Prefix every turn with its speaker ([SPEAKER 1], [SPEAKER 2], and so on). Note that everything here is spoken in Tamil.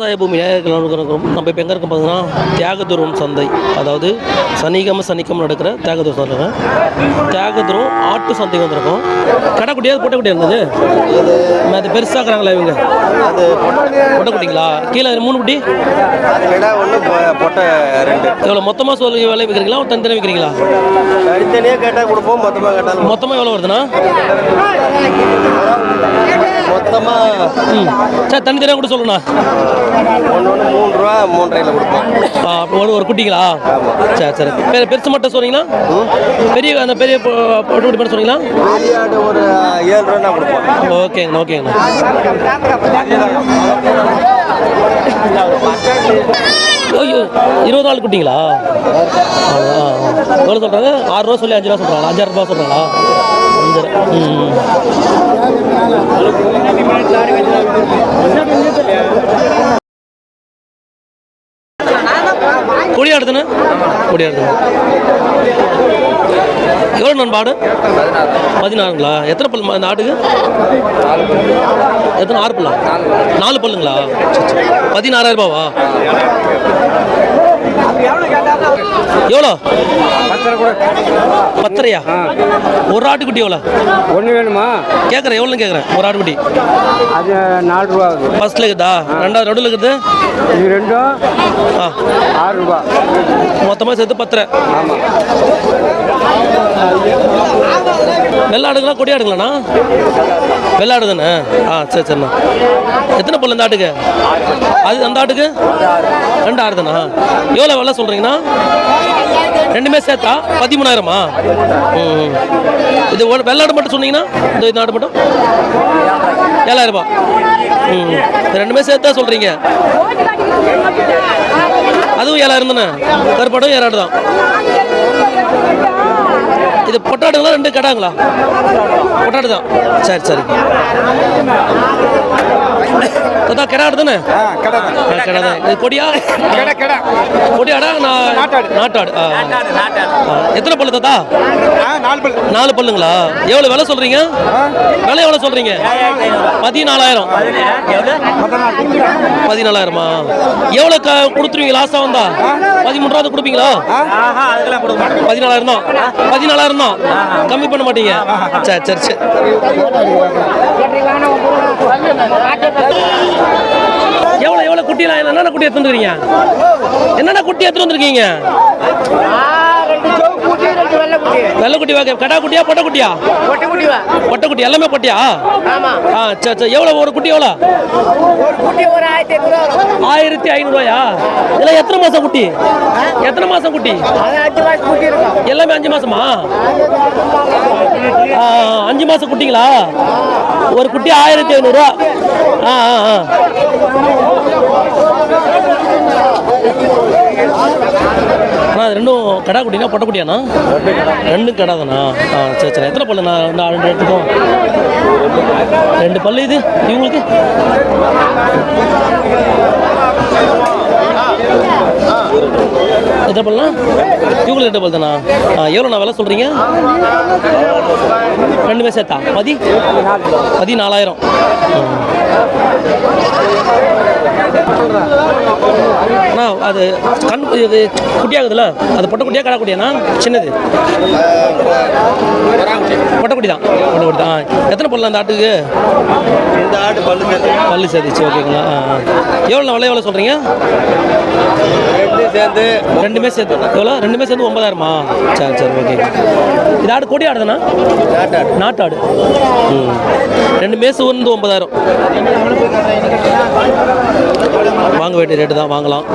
[SPEAKER 1] விவசாய பூமி நேயர்கள் இருக்கிறோம் நம்ம இப்போ எங்கே இருக்கோம் பார்த்தீங்கன்னா தியாகதுரம் சந்தை. அதாவது சனிக்கிழமை சனிக்கிழமை நடக்கிற தியாகதுரம் சந்தை தியாகதுரம் ஆட்டு சந்தை வந்திருக்கோம். கடை குட்டியாவது பொட்டை குட்டியா இருந்தது? அது பெருசாக்குறாங்களா இவங்க?
[SPEAKER 2] அது
[SPEAKER 1] பொட்டை குட்டிங்களா கீழே மூணு குட்டி?
[SPEAKER 2] பொட்டை ரெண்டு.
[SPEAKER 1] எவ்வளோ மொத்தமாக சொல்லி விலை விற்கிறீங்களா? தனித்தனியாக விற்கிறீங்களா?
[SPEAKER 2] தனித்தனியாக கேட்டால் கொடுப்போம் மொத்தமாக கேட்டாலும்
[SPEAKER 1] மொத்தமாக எவ்வளோ வருதுண்ணா?
[SPEAKER 2] மொத்தமாக
[SPEAKER 1] சரி தனித்தனியாக கூட சொல்லுண்ணா.
[SPEAKER 2] ஒன்று ஒன்று மூணு ரூபா மூன்றரையில் கொடுப்போம்.
[SPEAKER 1] ஒரு ஒரு குட்டிங்களா? சரி சரி. பெ- பெருசு மட்டும் சொன்னீங்கன்னா பெரிய அந்த பெரிய பொட்டு மட்டும் சொன்னீங்களா?
[SPEAKER 2] பெரிய ஒரு ஏழு ரூபா கொடுப்போம்.
[SPEAKER 1] ஓகேங்கண்ணா ஓகேங்கண்ணா. ஐயோ இருபது நாள் குட்டிங்களா? எவ்வளோ சொல்கிறாங்க ஆறு ரூபா சொல்லி அஞ்சு ரூபா சொல்கிறாங்களா அஞ்சாறு ரூபா சொல்கிறாங்களா அஞ்சு ம் கொடியாடுதுண்ணே கொடியாடுதுண்ணே எவ்வளோ நான் பாடு பதினாறுங்களா? எத்தனை பல் அந்த ஆட்டுக்கு எத்தனை ஆறு பல்லா? நாலு பல்லுங்களா? பதினாறாயிரம் ரூபாவா எவ்வளோ? பத்தரையா? ஒரு ஆட்டுக்குட்டி எவ்வளோ?
[SPEAKER 3] ஒன்று வேணுமா?
[SPEAKER 1] கேட்குறேன் எவ்வளோன்னு கேட்குறேன் ஒரு ஆட்டுக்குட்டி.
[SPEAKER 3] அது நாலு ரூபா
[SPEAKER 1] ஃபர்ஸ்ட்ல இருக்குதா? ரெண்டாவது நடுவில் இருக்குது?
[SPEAKER 3] இது ரெண்டும் ஆறு ரூபா.
[SPEAKER 1] மொத்தமாக சேர்த்து பத்தரை.
[SPEAKER 3] ஆமாம்
[SPEAKER 1] வெள்ளாடுங்களா கொடியாடுங்களாண்ணா? வெள்ளாடு தானே ஆ சரி சரிண்ணா. எத்தனை பல்லு இந்த ஆட்டுக்கு? அது அந்த ஆட்டுக்கு? ரெண்டு ஆறு தானா எவ்வளோ விலை சொல்கிறீங்கண்ணா ரெண்டுமே சேர்த்தா பதிமூணாயிரமா? ம் இது ஒரு வெள்ளாடு மட்டும் சொன்னீங்கன்னா இந்த நாடு ஆடு மட்டும்? ஏழாயிரம் ம் ரெண்டுமே சேர்த்தா சொல்கிறீங்க அதுவும் ஏழாயிரம் தானே? கருப்பாடும் ஏழாயிரம் தான் இது பொட்டாடுங்களா ரெண்டு கடாங்களா? பொட்டாடு தான் சரி சரி. அதான்
[SPEAKER 3] கடை தான்?
[SPEAKER 1] கிடா தான் இது கொடியா கொடியாடா நான்
[SPEAKER 3] நாட்டாடு.
[SPEAKER 1] எத்தனை பல்லு தாத்தா?
[SPEAKER 3] நாலு பல்
[SPEAKER 1] நாலு பல்லுங்களா? எவ்வளோ விலை சொல்கிறீங்க விலை எவ்வளோ சொல்கிறீங்க பதினாலாயிரம். பதினாலாயிரமா. எவ்வளோ கொடுத்துருவீங்க லாஸ்ட்டாக வந்தா? ரூபா கொடுப்பீங்களா? பதினாலாயிரம் தான். பதினாலாயிரம் தான் கம்மி பண்ண மாட்டீங்க. சரி சரி சரி. எவ்வளோ எவ்வளோ குட்டிலாம் என்னென்ன குட்டி எடுத்து வந்துருக்கீங்க? என்னென்ன குட்டி எடுத்து வந்துருக்கீங்க? வெள்ளை குட்டி வாங்க கடா குட்டியா பொட்டை குட்டியா பொட்டை குட்டி எல்லாமே பொட்டியா? ஆ சரி சரி. எவ்வளோ ஒரு குட்டி எவ்வளோ ஆயிரத்தி ஐநூறுவாயா? இதெல்லாம் எத்தனை மாசம் குட்டி? எத்தனை மாசம் குட்டி? எல்லாமே அஞ்சு மாசமா? ஆ, அஞ்சு மாசம். குட்டிங்களா? ஒரு குட்டி ஆயிரத்தி ஐநூறுரூவா ஆ ஆ ஆ. அது ரெண்டும் கடா குட்டினா பொட்டை குட்டியாண்ணா ரெண்டும் கடா தானா ஆ சரி சரி. எத்தனை பல்லுண்ணா? நான் ரெண்டு எடுத்துக்கோ. ரெண்டு பல்லு இது? இவங்களுக்கு? எத்தனை பல்லாம் இவங்களுக்கு ரெண்டு பல் தானா ஆ எவ்வளோ நான் விலை சொல்கிறீங்க ரெண்டுமே சேர்த்தா? பதி? பதினாலாயிரம். அண்ணா அது கண் இது குட்டியாகுதுல்ல? அது பொட்டை குட்டியா கடா குட்டியாண்ணா? சின்னது. பொட்டை குட்டி தான் பொட்டை குட்டி தான். எத்தனை பல்லு அந்த ஆட்டுக்கு?
[SPEAKER 2] இந்த ஆடு பல்லு
[SPEAKER 1] பல்லு சேர்த்துச்சு ஓகேங்களா. எவ்வளோ விலை எவ்வளோ சொல்கிறீங்க
[SPEAKER 2] ரெண்டு சேர்ந்து
[SPEAKER 1] ரெண்டுமே சேர்த்து எவ்வளோ ரெண்டுமே சேர்ந்து ஒன்பதாயிரமா? சரி சரி ஓகே இது ஆடு கொடி ஆடுதாண்ணா
[SPEAKER 2] நாட்டாடு.
[SPEAKER 1] நாட்டாடு. ம். ரெண்டுமே சேர்ந்து ஒன்பதாயிரம். வாங்க வேண்டிய ரேட்டு தான். வாங்கலாம்.